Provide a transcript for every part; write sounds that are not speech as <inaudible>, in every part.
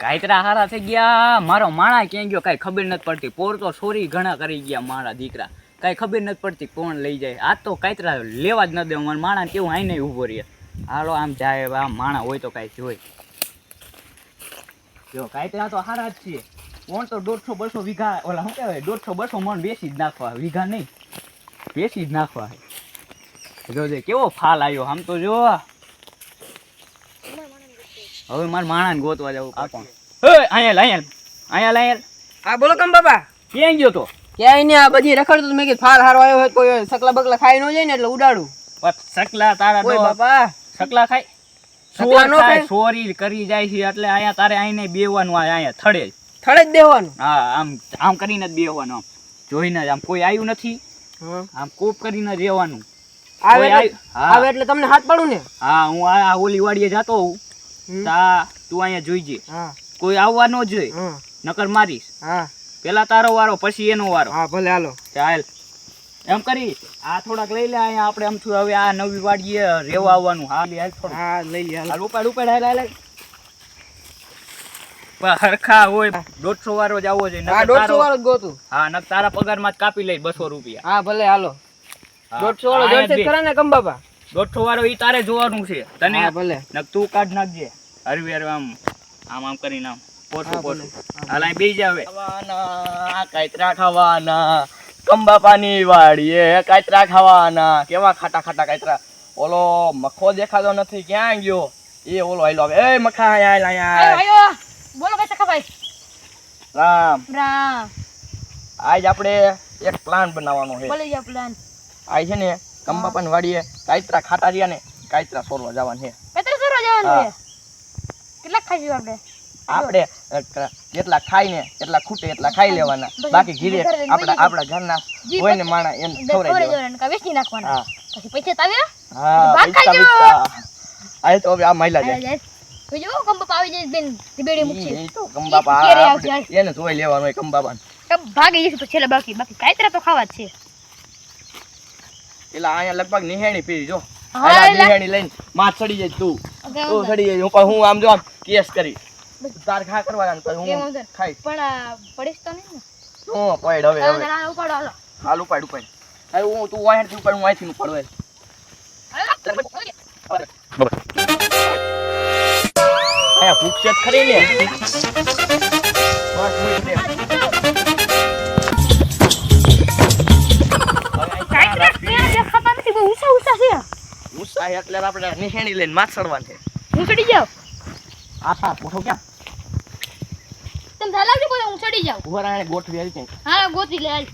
કાયતરા હારા થઈ ગયા. મારો માણા ક્યાં ગયો? કાંઈ ખબર નથી પડતી. પોર તો સોરી ઘણા કરી ગયા મારા દીકરા. કાંઈ ખબર નથી પડતી કોણ લઈ જાય. આ તો કાયતરા લેવા જ ન દે મને માણા કેવું આઈને ઊભો રહે. હાલો આમ જાય આ માણા હોય તો કાંઈ જોઈ જો કાયતરા તો હારા જ છીએ. કોણ તો દોઢસો બસો વીઘા ઓલા શું કહેવાય? દોઢસો બસો મણ બેસી જ નાખવા. વીઘા નહીં. બેસી જ નાખવા. જોજે કેવો ફાલ આવ્યો. આમ તો જો. હવે મારે માણાને ગોતવા જવું આ હે અહીંયા લ, અહીંયા લ, અહીંયા લ, અહીંયા લ. હા બોલો કમ બાપા? ક્યાં ગયો તો? ક્યાંય ને આ બધી રખડતું મેં કીધું ફાલ હારો આવ્યો હોય કોઈ સકલા બકલા ખાઈ ન જાય ને એટલે ઉડાડું. સકલા તારા કોઈ બાપા. સકલા ખાય? સકલા ચોર નો ખાય, ખાય? ચોરી કરી જાય છે એટલે અહીંયા તારે આઈને બેવાનું અહીંયા થડે. થડે જ દેવાનું હા આમ આમ કરીને જ બેવાનું આમ. જોઈને જ આમ કોઈ આવ્યું નથી? આમ કોપ કરીને જ રહેવાનું. આવે એટલે- તમને હાથ પાડું ને? હા હું આ આ ઓલી વાડીએ જાતો હોઉં. તા તું અહીંયા જોઈજે. હા. કોઈ આવવા ન જોઈએ. નકર મારીશ. હા. પેલા તારો વારો પછી એનો વારો. હા ભલે હાલો. ચાલ એમ કરી આ થોડાક લઈ લે અહીંયા આપણે એમ છું હવે આ નવી વાડીએ રેવા આવવાનું. હા લે થોડું હા લઈ લે હાલ. ઉપાડ ઉપાડ હાલ હાલ. હરખા હોય દોઢસો વારો જ આવવો જોઈએ. હા દોઢસો વારો જ ગોતું. હા નક તારા પગારમાં જ કાપી લઈ બસો રૂપિયા. હા ભલે હાલો. દોઢસો વાળો જ જ બે. ખરા ને કમ બાપા? દોઢસો વાળો ઈ તારે જોવાનું છે. તને ભલે. નક તું કાઢ નાખજે. હરવી હરવી આમ આમ કરી નામ ભલે. પોતું હાલ અહીં બેસી ખાવાના કાતરા ખાવાના. કંબાપાની વાડીએ કાતરા ખાવાના. કેવા ખાટા ખાટા કાતરા ઓલો મખો દેખાતો નથી. ક્યાં ગયો? એ ઓલો આયલો હવે એ મખા આય આય આય બોલો કઈ સખાભાઈ રામ. રામ. આજ આપણે એક પ્લાન બનાવવાનો છે. બોલી જા પ્લાન આજ છે ને કંબાપાની વાડીએ કાતરા ખાટા રહ્યા ને કાતરા સોરવા જવાનું છે. કેટલા સોરવા જવાનું છે? કેટલા ખાઈશું આપણે? આપણે કેટલા ખાઈ ને કેટલા ખૂટે એટલા ખાઈ લેવાના. બાકી ઘીરે આપણા આપણા ઘરના હોય ને માણા એને ખવડાવી દેવાના. વેચી નાખવાના. પછી પૈસા હા ભાગ. પૈસા આ તો હવે આ મહિલા જાય. આવી બેન મૂકશે. તો કંબાપા. એને જોઈ લેવાનું હોય ભાગી પછી છેલ્લે બાકી. બાકી કાંઈ તો ખાવા જ છે. એટલે અહીંયા લગભગ નિહેણી પીરી જો. હા, આલા લઈને માં ચડી જાય તું. તું જાય હું પણ હું આમ જો આમ કેસ કરી. તાર ખા કરવાના ને પછી કેમ હું ખાઈ પણ પડીશ તો નહીં ને? હું પડ હવે હવે? હાલો, ઉપાડો હાલો. હાલ ઉપાડ ઉપાડ. હવે હું તું વાહેણથી ઉપાડ હું અહીંથી ઉપાડ હવે હાલો. અહીંયા ભૂખ છે ખરી ને. બસ ઉત્સાહ એટલે આપણે નિહેણી લઈને માથ ચડવાનું છે. હું ચડી જાઉં? આશા પોઠો ક્યાં? તમે ધલાવજો કોઈ હું ચડી જાઉં. ઉભરાણે ગોઠવી આવી ક્યાંય. હા ગોતી લે હાલ.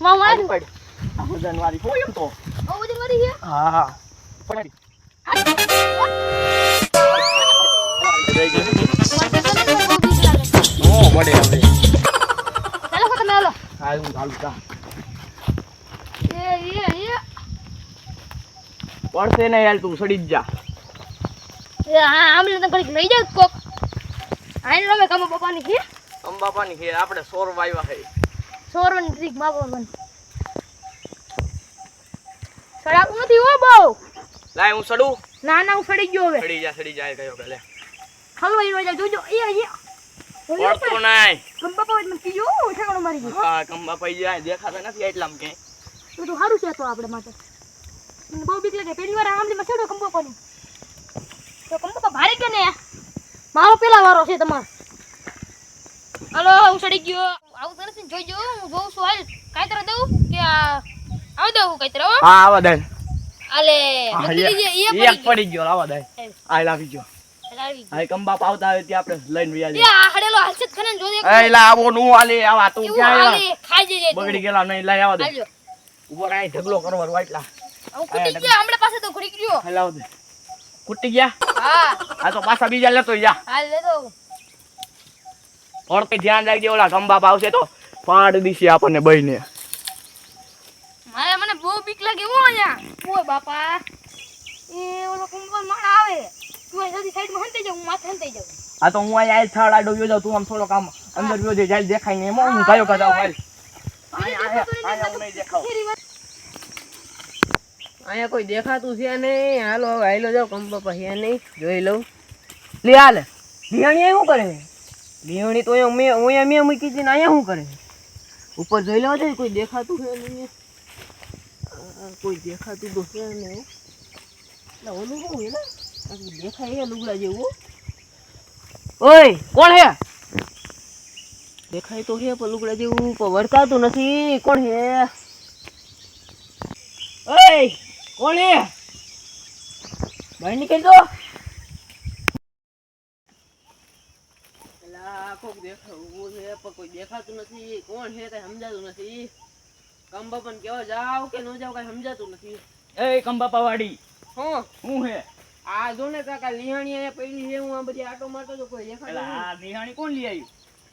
માં મારું આ જનવારી કોઈ એમ તો? ઓ જનવારી છે? હા હા. પડી. ઓ. ચાલો તમે હાલો. જા. એ એ એ પડશે ને યાર તું સડી જ જા. એ હા આમને તો ઘડીક લઈ જાવ કોક? આઈને રમે કામ બાપાની છે અંબાપાની ઘેર આપણે સોર વાયવા સોર સોરવાની ટ્રીક માપો બન સડાતું નથી હો બહુ. લાય હું સડું. ના ના હું સડી ગયો હવે. સડી જા સડી જાય ગયો પેલે. હલવાઈ નો જાય જોજો એ એ પડતો નાય કમ બાપા મને કીજો ઠેકાણો મારી ગયો હા કમ બાપા જાય દેખાતા નથી એટલામાં કે બધું સારું છે તો આપણે માટે. મને બહુ બીક લાગે. પહેલી વાર આમલી માં કંબો કોની તો કંબો તો ભારે કે ને? મારો પેલા વારો છે તમાર. હલો હું ચડી ગયો. આવું તો નથી ને જોઈજો હું જોઉં છું. હાલ કાંઈ દઉં કે આવ દઉં કાંઈ તરફ હા? આવા દે અલે મૂકી એક- એ પડી ગયો. આવા દે એ, આ લાવી ગયો. આવી ગયો. હા આવે ત્યાં આપણે લઈને વ્યા એ આ હડેલો હાલશે જ જોજે એ આવો નું આલે આવા તું ક્યાં આવ્યા? ખાઈ જજે બગડી ગયેલા નહીં લઈ આવા દે ઊભો ઢગલો કરવાનો હું કૂટી ગયો, હમણાં પાસે તો ઘડીક રહ્યો. હલાવ દે કુટી ગયા હા, આ તો પાછા બીજા લેતો જા હાલ લેતો. પણ કઈ ધ્યાન રાખજે ઓલા કંબાપ આવશે તો પાડ દીશે આપણને બહીને મારે મને બહુ બીક લાગે હો અહીંયા ઓય બાપા એ ઓલો કુંભલ માણ આવે તું અહીં જલ્દી સાઈડમાં હંતાઈ જા હું માથે હંતાઈ જાઉં આ તો હું અહીંયા થાળ આડો જાઉં તું આમ થોડો કામ અંદર જાય દેખાય ને એમાં હું ગાયો નહીં દેખાવ ફેરી વાર અહીંયા કોઈ દેખાતું છે નહીં. હાલો, હવે હાલો જાવ કંપ પછી નહીં. જોઈ લઉં. લે, હાલ. નિહાણી શું કરે લિયાણી તો અહીંયા મેં અહીંયા મેં મૂકી હતી ને અહીંયા શું કરે ઉપર જોઈ લેવા જાય કોઈ દેખાતું છે નહીં. કોઈ દેખાતું તો છે નહીં. એટલે ઓલું શું છે ને? દેખાય એ લુગડા જેવું. ઓય, કોણ હે દેખાય તો હે પણ લુગડા જેવું, પણ વર્તાતું નથી. કોણ હે ઓય! કોણ? હે બહાર નીકળી તો કોક દેખાવું છે પણ કોઈ દેખાતું નથી. કોણ છે કઈ સમજાતું નથી. કંબા પણ કેવા જાવ કે ન જાવ કઈ સમજાતું નથી. એ કંબાપા વાડી હું? હું હે? આ જો ને કાકા લિહાણી અહીંયા પડી છે હું આ બધી આટો મારતો તો કોઈ દેખાતું આ નિહાણી કોણ લઈ આવી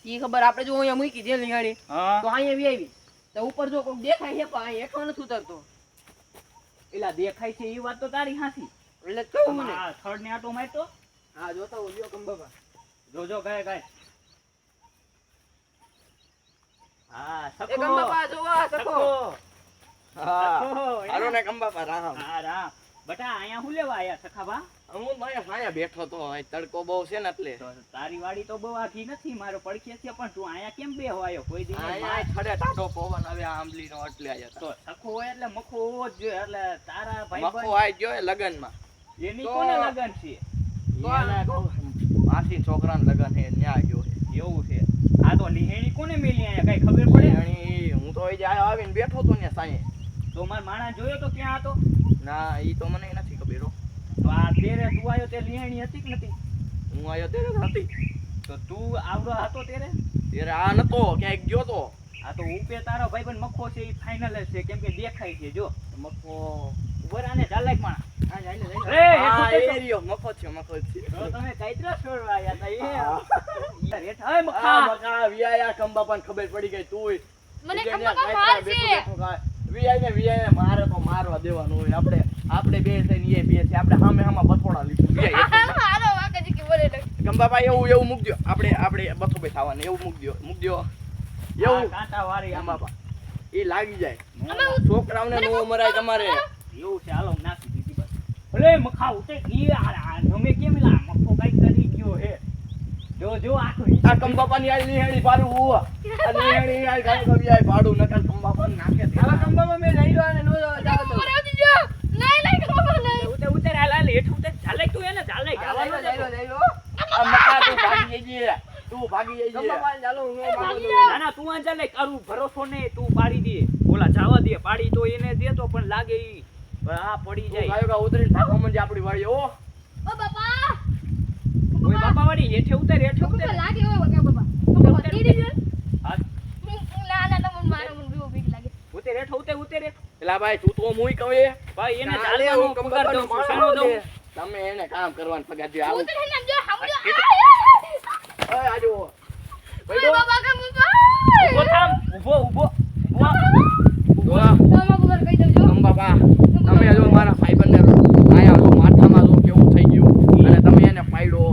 ઈ ખબર આપણે જો અહીંયા મૂકી દે લિહાણી. તો અહીંયા વી આવી તો ઉપર જો કોક દેખાય છે પણ અહીંયા હેઠો નથી ઉતરતો. એલા દેખાય છે એ વાત તો તારી હાથી. એટલે કહું મને આ થર્ડ ને આટો મારતો. હા જોતા હું લ્યો કંબાબા જોજો ગાય ગાય. હા સખો. કંબાબા જો આ સખો. હા. હાલો ને રામ. હા રામ. બટા અહીંયા હું લેવા આયા સખાબા હું ભાઈ હાયા બેઠો તો તડકો બહુ છે ને એટલે. તારી વાડી તો બહુ આખી નથી મારો પડખે છે પણ તું અહીંયા કેમ બે આવ્યો કોઈ દી અહીંયા ખડે ટાઢો પવન આવે આંબલી નો એટલે આયા તો સખો હોય એટલે મખો હોવો જ જોઈએ એટલે તારા ભાઈ મખો આય ગયો લગનમાં એની કોને લગન છે? માસી છોકરા લગન હે ન્યા ગયો એવું છે. આ તો લીહેણી કોને મેલી અહીંયા? કઈ ખબર પડે? હું તો અહીં આયો આવીને બેઠો તો ને સાંજે તો માર માણા જોયો તો ક્યાં હતો? ના એ તો મને નથી ખબર હો. તો આ તેરે તું આવ્યો તે લેણી હતી કે નથી? હું આયો ત્યારે જ હતી. તો તું આવડો હતો તેરે ત્યારે આ નતો ક્યાંક ગયો તો. આ તો ઉપે તારો ભાઈબંધ મખો છે એ ફાઇનલ જ છે કેમ કે દેખાય છે જો. મખો ઉભર ને ચાલાક માણા આવ્યા ખબર પડી ગઈ તું મને ઈ કે કંબા ન્યા માર કાંઈ છે બેઠો બેઠો કાંઈ. વિયાય ને વીઆઈ ને મારે તો મારવા દેવાનું હોય. આપણે આપણે બે થઈને એ બે છે. આપણે સામે સામા બથોડા લીધું. <laughs> ગંબાબા એવું એવું મૂક દ્યો. આપણે આપણે બથો ભાઈ થવાનું એવું મૂક દ્યો. મૂક દ્યો. એવું. કાંટા વાળી આમ. ગંબાબા એ લાગી જાય. અમે છોકરાઓને નો મરાય તમારે. એવું છે હાલો નાખી દીધી બસ. ભલે મખા ઉતે ઈ આ- આ નમે કેમ લા મખો કઈ કરી ગયો હે જો જો આખો આ કંબાપાની આ નિહાળી પાડું હું આ નિહાળી આ ગાય ગવી આ પાડું નકર કંબાપાને નાખે મેં લઈ લો અને નો જાવ તો. ઉતે ઉતે ઉતે ચાલે તું એને ચાલે હા, લઈ લો લઈ લો આ મકા તું ભાગી જઈએ તું ભાગી જઈએ કંબાબા ચાલો હું ના ના તું આ ચાલે કરું. ભરોસો ને તું પાડી દે. ઓલા જવા દે. પાડી તો એને દે તો પણ લાગે ઈ. આ પડી જાય. ગાયો ગા ઉતરીને થાકો મંજે આપણી વાડી ઓ બાપા વાળી હેઠે ઉતર હેઠે ઉતર. લાગે ઓ બાપા. બાપા કંબા જો હા. ના ના તમને મારે મને બીવો બીક લાગે. ઉતર હેઠે ઉતર ઉતર. એલા ભાઈ તું તો મુઈ કહે. ભાઈ એને ચાલે, હું પગાર દઉં છું દઉં. તમે એને કામ કરવાનું પગાર દે આવું. ઉતર ને જો સમજો ઓય આજો ભાઈ બાપા કંબા ઊભો. થામ ઊભો ઊભો. ઊભો દોલા તમારા પગાર કહી દેજો અંબાબા તમે જો મારા ભાઈબંધને આયા જો માથામાં જો કેવું થઈ ગયું અને તમે એને પાડ્યો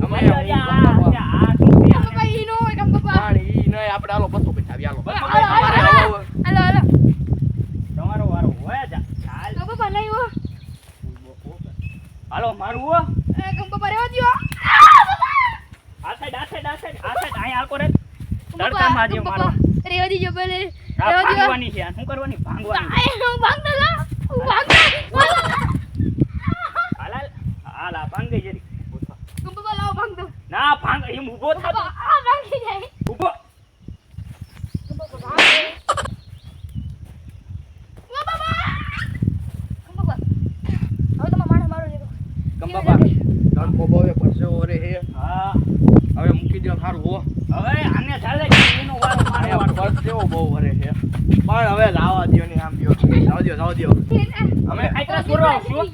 તમે હું કંબાબા. આ શું છે? કંબા ઈ નો હોય કંબા પણ ઈ નહીં આપણે હાલો બસો પૈસા આવી, હાલો હાલો, અમારે હાલો, હાલો. હાલો હાલો તમારો વારો હોય જા ચાલ કંબા પર નહીં હો હાલો મારું હો કંબા પર રહેવા દ્યો આ સાઈડ આ સાઈડ આ સાઈડ આ સાઈડ અહીંયા આકો રે તડકામાં જે રેવા દીજો પેલે રેવા દ્યો ભાંગવાની છે શું કરવાની? ભાંગવાની. હું ભાગતો લા હું ભાગતો? હાલ હાલ. હાલ આ ભાંગે જરી. ભાગતો. ના ભાંગ એમ ઊભો થતો આ ભાગી જાય ઊભો કંબા પર ભાગે ઓ બાબા કંબા હવે તમારા માણસ મારો લેતો કંબાબા તડકો બહુ એ પરસેવો રે હે હા હવે મૂકી દો સારું હો હવે આને ચાલે છે એનો વારો મારો આયા વારો પરસેવો બહુ વરે છે પણ હવે લાવા દ્યો ને આમ દ્યો. લાવા દ્યો લાવા દ્યો. અમે આટલા છોડવા આવશું.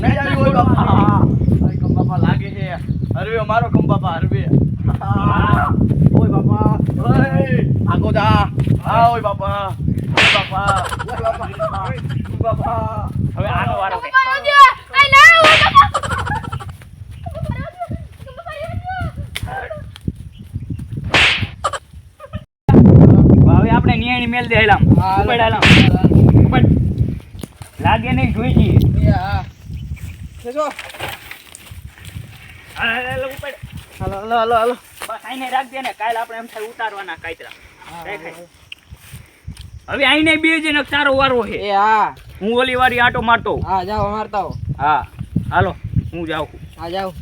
નહીં આવી હોય બાપા ભાઈ કંબાપા લાગે છે. હરવે મારો કંબાપા હરવે. ઓય બાપા. ઓય. આગો જા હા ઓય બાપા. ઓય બાપા. ઓય બાપા. બાપા. હવે આનો વારો છે. આપણે નિયાણી મેલ દે હા, ઉપડ લાગે નહીં જોઈ જઈએ. એ હા. જો હાલ ઉપડ હાલો હાલો હાલો હાલો બસ આઈને રાખ દે ને કાલ આપણે એમ થાય ઉતારવાના કાયતરા હવે આઈને બે જણ સારો વારો છે. એ હા. હું ઓલી વારી આટો મારતો હા જાઓ મારતા હો હા હાલો હું જાઉં. હા જાઓ.